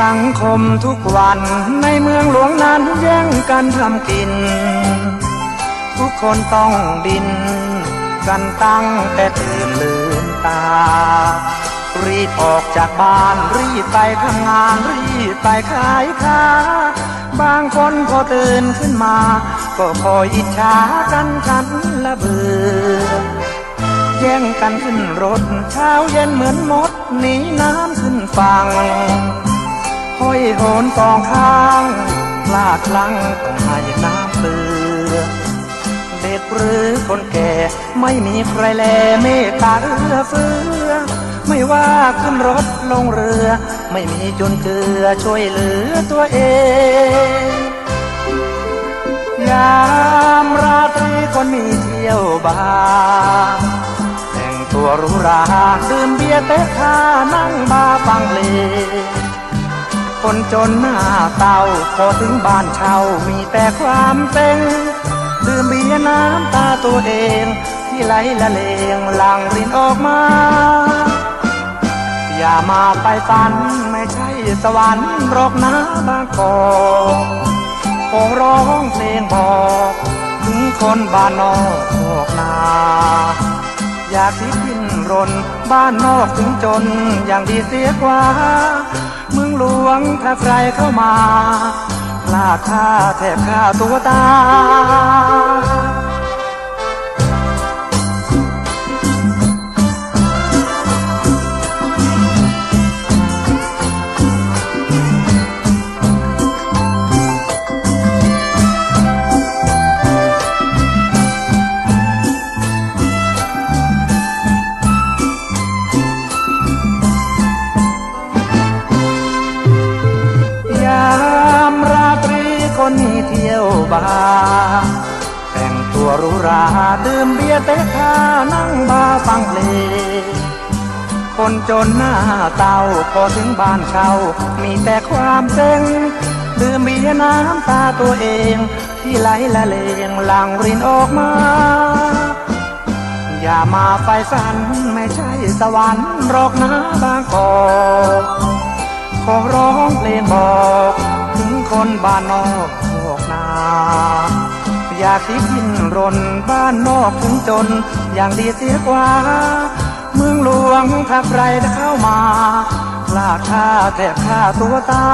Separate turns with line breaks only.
สังคมทุกวันในเมืองหลวงนั้นแย่งกันทำกิน ทุกคนต้องดิน กันตั้งแต่ตื่นลืมตา รีบออกจากบ้านรีบไปทำงานรีบไปขายค้า บางคนพอตื่นขึ้นมา ก็คอยอิจฉากันฉันละเบื่อแย่งกันขึ้นรถเช้าเย็นเหมือนมดหนีน้ำขึ้นฝั่ง ห้อยโหนกองข้างพลาดพลังต้องให้น้ำเตือเด็กหรือคนแก่ไม่มีใครแลเมตตาเอื้อเฟื้อ ไม่ว่าขึ้นรถลงเรือ ไม่มีจนเจือช่วยเหลือตัวเอง ยามราตรีคนมีเที่ยวบาร์ต่งตัวรูหราดื่มเบียร์เตะท่านั่งบาร์ฟังเพลง คนจนหน้าเตาพอถึงบ้านเช่ามีแต่ความเต็งดื่มเบียร์น้ำตาตัวเอง ที่ไหลละเลงหลังรินออกมา อย่ามาไปฝันไม่ใช่สวรรค์รอกนะบางกอกคงร้องเพลงบอก ถึงคนบ้านนอกพวกนา อยากที่กินรน บ้านนอกถึงจน อย่างดีเสียกว่า เมืองหลวงถ้าใครเข้ามาพลาดท่าแทบฆ่าตัวตาย ยวบาร์แต่งตัวหรูราดื่มเบียร์เตะท่านั่งบาร์ฟังเพลงคนจนหน้าเตาพอถึงบ้านเช่ามีแต่ความเซ็งดื่มเบียร์น้ำตาตัวเอง ที่ไหลละเลงหลังรินออกมา อย่ามาไฟฝันไม่ใช่สวรรค์หรอกนะบางกอกขอร้องเพลงบอก ถึงคนบ้านนอก กนา อยากที่กินรนบ้านนอกถึงจน อย่างดีเสียกว่า เมืองหลวงถ้าใครได้เข้ามาพลาดค่าแทบค่าตัวตา